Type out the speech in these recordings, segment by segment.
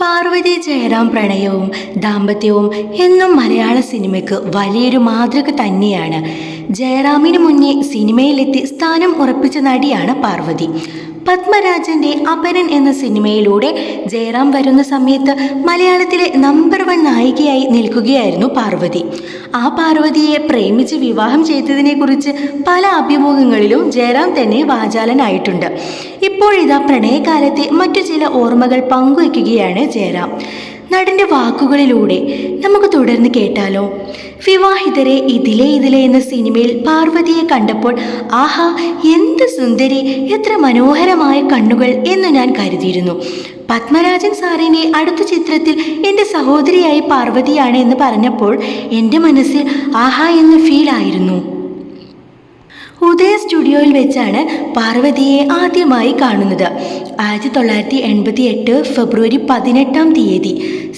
പാർവതി ജയറാം പ്രണയവും ദാമ്പത്യവും എന്നും മലയാള സിനിമയ്ക്ക് വലിയൊരു മാതൃക തന്നെയാണ്. ജയറാമിന് മുന്നേ സിനിമയിലെത്തി സ്ഥാനം ഉറപ്പിച്ച നടിയാണ് പാർവതി. പത്മരാജന്റെ അപരൻ എന്ന സിനിമയിലൂടെ ജയറാം വരുന്ന സമയത്ത് മലയാളത്തിലെ നമ്പർ വൺ നായികയായി നിൽക്കുകയായിരുന്നു പാർവതി. ആ പാർവതിയെ പ്രേമിച്ച് വിവാഹം ചെയ്തതിനെക്കുറിച്ച് പല അഭിമുഖങ്ങളിലും ജയറാം തന്നെ വാചാലനായിട്ടുണ്ട്. ഇപ്പോഴിതാ പ്രണയകാലത്തെ മറ്റു ചില ഓർമ്മകൾ പങ്കുവയ്ക്കുകയാണ് ജയറാം. നടന്റെ വാക്കുകളിലൂടെ നമുക്ക് തുടർന്ന് കേട്ടാലോ? വിവാഹിതരെ ഇതിലെ ഇതിലെ എന്ന സിനിമയിൽ പാർവതിയെ കണ്ടപ്പോൾ ആഹാ എന്ത് സുന്ദരി എത്ര മനോഹരമായ കണ്ണുകൾ എന്ന് ഞാൻ കരുതിയിരുന്നു. പത്മരാജൻ സാറിനെ അടുത്ത ചിത്രത്തിൽ എന്റെ സഹോദരിയായി പാർവതിയാണ് എന്ന് പറഞ്ഞപ്പോൾ എന്റെ മനസ്സിൽ ആഹാ എന്ന് ഫീൽ ആയിരുന്നു. ഉദയ സ്റ്റുഡിയോയിൽ വെച്ചാണ് പാർവതിയെ ആദ്യമായി കാണുന്നത്. ആയിരത്തി തൊള്ളായിരത്തി എൺപത്തി എട്ട് ഫെബ്രുവരി പതിനെട്ടാം തീയതി.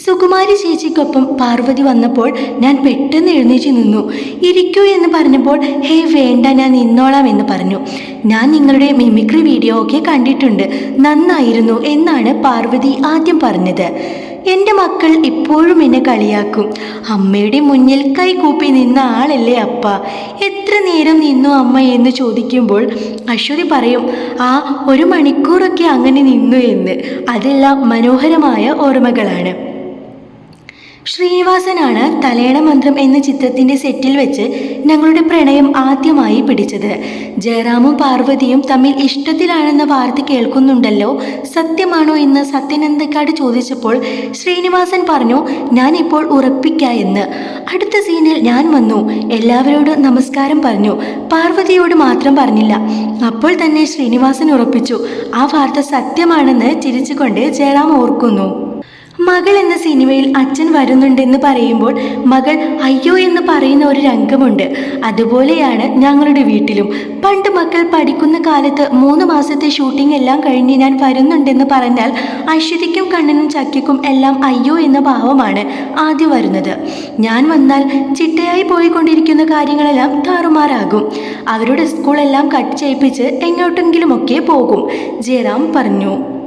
സുകുമാരി ചേച്ചിക്കൊപ്പം പാർവതി വന്നപ്പോൾ ഞാൻ പെട്ടെന്ന് എഴുന്നേറ്റ് നിന്നു. ഇരിക്കൂ എന്ന് പറഞ്ഞപ്പോൾ ഹേ വേണ്ട ഞാൻ നിന്നോളാം എന്ന് പറഞ്ഞു. ഞാൻ നിങ്ങളുടെ മിമിക്രി വീഡിയോ ഒക്കെ കണ്ടിട്ടുണ്ട്. നന്നായിരുന്നു എന്നാണ് പാർവതി ആദ്യം പറഞ്ഞത്. എന്റെ മക്കൾ ഇപ്പോഴും എന്നെ കളിയാക്കും. അമ്മയുടെ മുന്നിൽ കൈകൂപ്പി നിന്ന ആളല്ലേ അപ്പ. എത്ര നേരം നിന്നു അമ്മ എന്ന് ചോദിക്കുമ്പോൾ അശ്വതി പറയും ആ ഒരു മണിക്കൂറൊക്കെ അങ്ങനെ നിന്നു എന്ന്. അതെല്ലാം മനോഹരമായ ഓർമ്മകളാണ്. ശ്രീനിവാസനാണ് തലയണ മന്ത്രം എന്ന ചിത്രത്തിന്റെ സെറ്റിൽ വെച്ച് ഞങ്ങളുടെ പ്രണയം ആദ്യമായി പിടിച്ചത്. ജയറാമും പാർവതിയും തമ്മിൽ ഇഷ്ടത്തിലാണെന്ന വാർത്ത കേൾക്കുന്നുണ്ടല്ലോ? സത്യമാണോ എന്ന് സത്യനന്ദക്കാട് ചോദിച്ചപ്പോൾ ശ്രീനിവാസൻ പറഞ്ഞു ഞാൻ ഇപ്പോൾ ഉറപ്പിക്ക എന്ന്. അടുത്ത സീനിൽ ഞാൻ വന്നു. എല്ലാവരോടും നമസ്കാരം പറഞ്ഞു. പാർവതിയോട് മാത്രം പറഞ്ഞില്ല. അപ്പോൾ തന്നെ ശ്രീനിവാസൻ ഉറപ്പിച്ചു. ആ വാർത്ത സത്യമാണെന്ന് ചിരിച്ചുകൊണ്ട് ജയറാം ഓർക്കുന്നു. മകൾ എന്ന സിനിമയിൽ അച്ഛൻ വരുന്നുണ്ടെന്ന് പറയുമ്പോൾ മകൾ അയ്യോ എന്ന് പറയുന്ന ഒരു രംഗമുണ്ട്. അതുപോലെയാണ് ഞങ്ങളുടെ വീട്ടിലും. പണ്ട് മക്കൾ പഠിക്കുന്ന കാലത്ത് മൂന്ന് മാസത്തെ ഷൂട്ടിംഗ് എല്ലാം കഴിഞ്ഞ് ഞാൻ വരുന്നുണ്ടെന്ന് പറഞ്ഞാൽ ഐശ്വര്യക്കും കണ്ണനും ചക്കിക്കും എല്ലാം അയ്യോ എന്ന ഭാവമാണ് ആദ്യം വരുന്നത്. ഞാൻ വന്നാൽ ചിട്ടയായി പോയിക്കൊണ്ടിരിക്കുന്ന കാര്യങ്ങളെല്ലാം താറുമാറാകും. അവരുടെ സ്കൂളെല്ലാം കട്ട് ചെയ്യിപ്പിച്ച് എങ്ങോട്ടെങ്കിലുമൊക്കെ പോകും. ജയറാം പറഞ്ഞു.